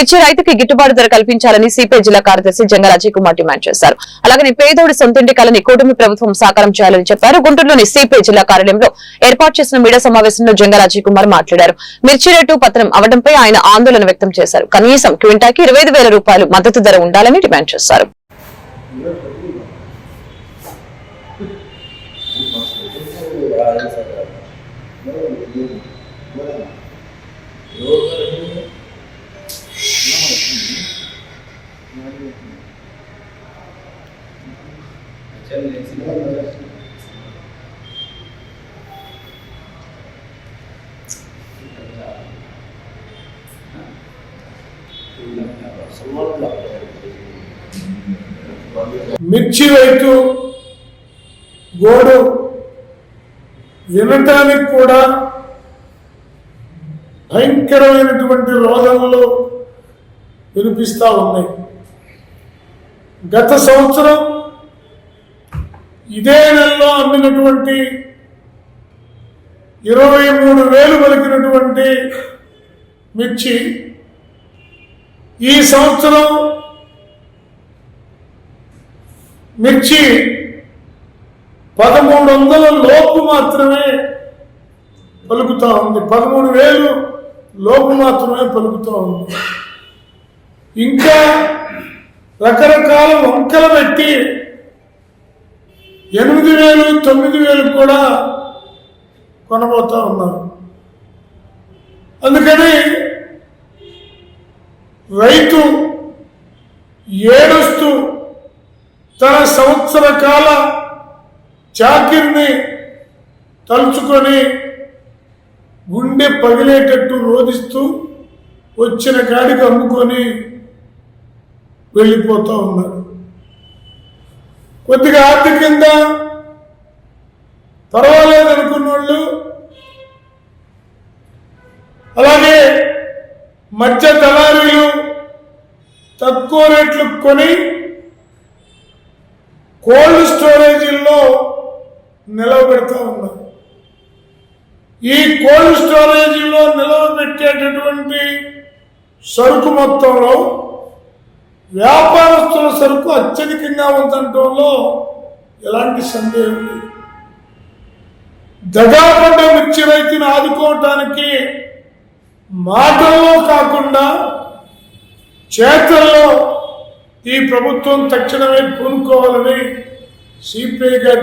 మిర్చి రైతుకి గిట్టుబాటు ధర కల్పించాలని సిపిఐ జిల్లా కార్యదర్శి జంగల్ అజయ్ కుమార్ డిమాండ్ చేశారు. అలాగే పేదోడి సొంతింటి కళని కూటమి ప్రభుత్వం సాకారం చేయాలని చెప్పారు. గుంటూరులోని సిపిఐ జిల్లా కార్యాలయంలో ఏర్పాటు చేసిన మీడియా సమావేశంలో జంగల్ అజయ్ కుమార్ మాట్లాడారు. మిర్చి రేటు పత్రం అవడంపై ఆయన ఆందోళన వ్యక్తం చేశారు. కనీసం క్వింటాకి ఇరవై వేల రూపాయలు మద్దతు ధర ఉండాలని డిమాండ్ చేశారు. మిర్చి రైతు గోడు వినటానికి కూడా భయంకరమైనటువంటి రోదనలు వినిపిస్తా ఉన్నాయి. గత సంవత్సరం ఇదే నెలలో అమ్మినటువంటి ఇరవై మూడు వేలు పలికినటువంటి మిర్చి ఈ సంవత్సరం మిర్చి పదమూడు వందల లోపు మాత్రమే పలుకుతూ ఉంది. పదమూడు వేలు లోపు మాత్రమే పలుకుతూ ఉంది. ఇంకా రకరకాల వంకలు పెట్టి ఎనిమిది వేలు తొమ్మిది వేలు కూడా కొనబోతా ఉన్నారు. అందుకని రైతు ఏడుస్తూ తన సంవత్సర కాల చాకిరిని తలుచుకొని గుండె పగిలేటట్టు రోధిస్తూ వచ్చిన కాడికి అమ్ముకొని వెళ్ళిపోతూ ఉన్నారు. కొద్దిగా ఆర్థికంగా పర్వాలేదు అనుకున్న వాళ్ళు అలాగే మధ్య దళారీలు తక్కువ రేట్లు కొని కోల్డ్ స్టోరేజీల్లో నిలవబెడతా ఉన్నారు. ఈ కోల్డ్ స్టోరేజీలో నిలవబెట్టేటటువంటి సరుకు మొత్తంలో వ్యాపారస్తుల సరుకు అత్యధికంగా ఉందంటంలో ఎలాంటి సందేహం లేదు. దగాపడ్డ మిర్చి రైతుని ఆదుకోవటానికి మాటల్లో కాకుండా చేతల్లో ఈ ప్రభుత్వం తక్షణమే పూనుకోవాలని సిపిఐ గారు